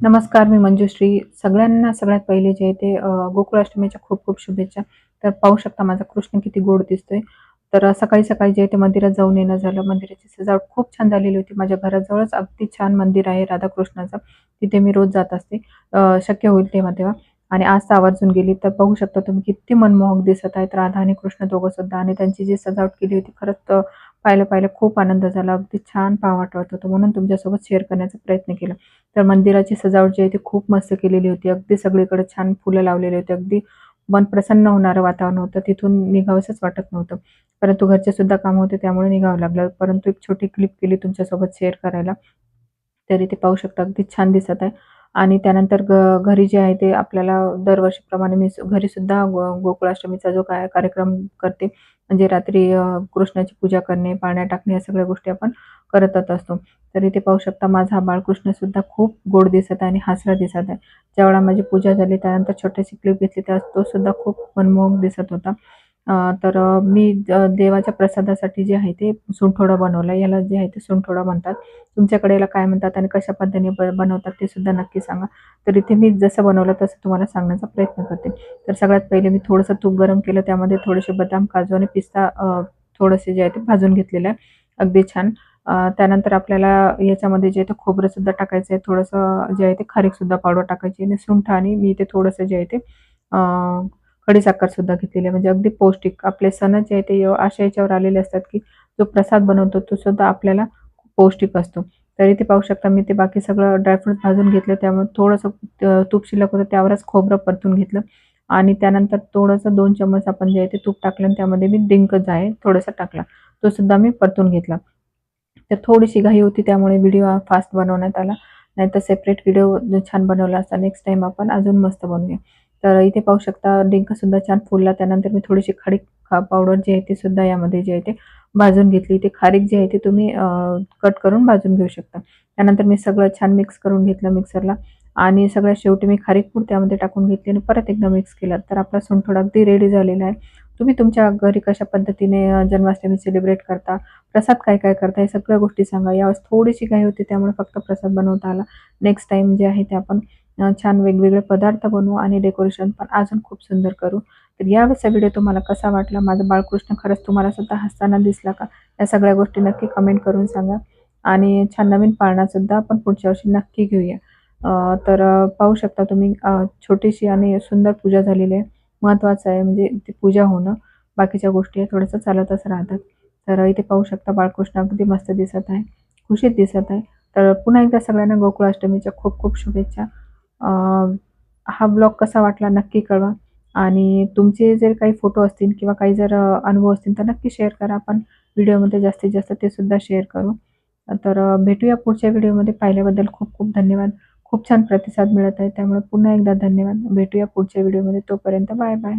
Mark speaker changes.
Speaker 1: नमस्कार मी मंजुश्री. सगळ्यांना सगळ्यात पहिले जे आहे ते गोकुळाष्टमीच्या खूप खूप शुभेच्छा. तर पाहू शकता माझा कृष्ण किती गोड दिसतोय. तर सकाळी सकाळी जे आहे ते मंदिरात जाऊन येणं झालं. मंदिराची सजावट खूप छान झालेली होती. माझ्या घराजवळच अगदी छान मंदिर आहे राधाकृष्णाचं. तिथे मी रोज जात असते. शक्य होईल तेव्हा तेव्हा. आणि आज आवर्जून गेली. तर बघू शकता तुम्ही किती मनमोहक दिसत आहेत. राधा आणि कृष्ण दोघं सुद्धा. आणि त्यांची जी सजावट केली होती खरंच पाहिलं पाहिलं खूप आनंद झाला. अगदी छान पाव वाटत होतं. म्हणून तुमच्यासोबत शेअर करण्याचा प्रयत्न केला. तर मंदिराची सजावट जी आहे ती खूप मस्त केलेली होती. अगदी सगळीकडे छान फुलं लावलेली होती. अगदी मन प्रसन्न होणारं वातावरण होतं. तिथून निघावंसंच वाटत नव्हतं. परंतु घरचे सुद्धा काम होते त्यामुळे निघावं लागलं. परंतु एक छोटी क्लिप केली तुमच्यासोबत शेअर करायला. तरी ते पाहू शकता अगदी छान दिसत आहे. आणि त्यानंतर ग घरी जे आहे ते आपल्याला दरवर्षीप्रमाणे मी घरीसुद्धा गो गोकुळाष्टमीचा जो काय कार्यक्रम करते म्हणजे रात्री कृष्णाची पूजा करणे, पाळणा टाकणे या सगळ्या गोष्टी आपण करतच असतो. तर इथे पाहू शकता माझा बाळकृष्णसुद्धा खूप गोड दिसत आहे आणि हसरा दिसत आहे. ज्यावेळा माझी पूजा झाली त्यानंतर छोटीशी क्लिप घेतली तर तो सुद्धा खूप मनमोहक दिसत होता. तर मी देवाच्या प्रसादासाठी जे आहे ते सुंठोडा बनवला. याला जे आहे ते सुंठोडा म्हणतात. तुमच्याकडे याला काय म्हणतात आणि कशा पद्धतीने ब बनवतात ते सुद्धा नक्की सांगा. तर इथे मी जसं बनवलं तसं तुम्हाला सांगण्याचा प्रयत्न करते. तर सगळ्यात पहिले मी थोडंसं तूप गरम केलं त्यामध्ये थोडेसे बदाम, काजू आणि पिस्ता थोडेसे जे आहे ते भाजून घेतलेलं आहे. अगदी छान. त्यानंतर आपल्याला याच्यामध्ये जे आहे ते खोबरंसुद्धा टाकायचं आहे. थोडंसं जे आहे ते खारीकसुद्धा पावडर टाकायची आणि सुंठ आणि मी इथे थोडंसं जे आहे ते खडीसाखर सुद्धा घेतलेली आहे. म्हणजे अगदी पौष्टिक. आपले सण जे आहे ते अशा याच्यावर आलेले असतात, की जो प्रसाद बनवतो तो सुद्धा आपल्याला पौष्टिक असतो. तरी ते पाहू शकता मी ते बाकी सगळं ड्रायफ्रूट भाजून घेतलं. त्यामुळे थोडंसं तूप शिल्लक होतं त्यावरच खोबरं परतून घेतलं आणि त्यानंतर थोडंसं दोन चम्मच आपण जे आहे ते तूप टाकलं आणि त्यामध्ये मी डिंक जो आहे थोडासा टाकला. तो सुद्धा मी परतून घेतला. तर थोडीशी घाई होती त्यामुळे व्हिडिओ फास्ट बनवण्यात आला. नाहीतर सेपरेट व्हिडिओ छान बनवला असता. नेक्स्ट टाईम आपण अजून मस्त बनवूया. तर इथे पाहू शकता डिंकसुद्धा छान फुलला. त्यानंतर मी थोडीशी खारीक पावडर जी आहे ती सुद्धा यामध्ये जे आहे ते भाजून घेतली. ते खारीक जी आहे ती तुम्ही कट करून भाजून घेऊ शकता. त्यानंतर मी सगळं छान मिक्स करून घेतलं मिक्सरला आणि सगळ्यात शेवटी मी खारीक पूड त्यामध्ये टाकून घेतली आणि परत एकदा मिक्स केलं. तर आपला सुंठोडा अगदी रेडी झालेला आहे. तुम्ही तुमच्या घरी कशा पद्धतीने जन्माष्टमी सेलिब्रेट करता, प्रसाद काय काय करता, या सगळ्या गोष्टी सांगा. यावेळेस थोडीशी घाई होती त्यामुळे फक्त प्रसाद बनवता आला. नेक्स्ट टाईम जे आहे ते आपण छान वेगवेगळे पदार्थ बनवू आणि डेकोरेशन पण अजून खूप सुंदर करू. तर यावेळेसचा व्हिडिओ तुम्हाला कसा वाटला? माझं बाळकृष्ण खरंच तुम्हाला सुद्धा हसताना दिसला का? या सगळ्या गोष्टी नक्की कमेंट करून सांगा. आणि छान नवीन पाळणासुद्धा आपण पुढच्या वर्षी नक्की घेऊया. तर पाहू शकता तुम्ही छोटीशी आणि सुंदर पूजा झालेली आहे. महत्त्वाचं आहे म्हणजे ती पूजा होणं. बाकीच्या गोष्टी थोडंसं चालतच राहतात. तर इथे पाहू शकता बाळकृष्ण अगदी मस्त दिसत आहे. खुशीत दिसत आहे. तर पुन्हा एकदा सगळ्यांना गोकुळाष्टमीच्या खूप खूप शुभेच्छा. हा ब्लॉग कसा वाटला नक्की कळवा आणि तुमचे जर काही फोटो असतील किंवा काही जर अनुभव असतील तर नक्की शेअर करा. आपण व्हिडिओमध्ये जास्तीत जास्त ते सुद्धा शेअर करू. तर भेटूया पुढच्या व्हिडिओमध्ये. पाहिल्याबद्दल खूप खूप धन्यवाद. खूप छान प्रतिसाद मिळत आहे त्यामुळे पुन्हा एकदा धन्यवाद. भेटूया पुढच्या व्हिडिओमध्ये. तोपर्यंत बाय बाय.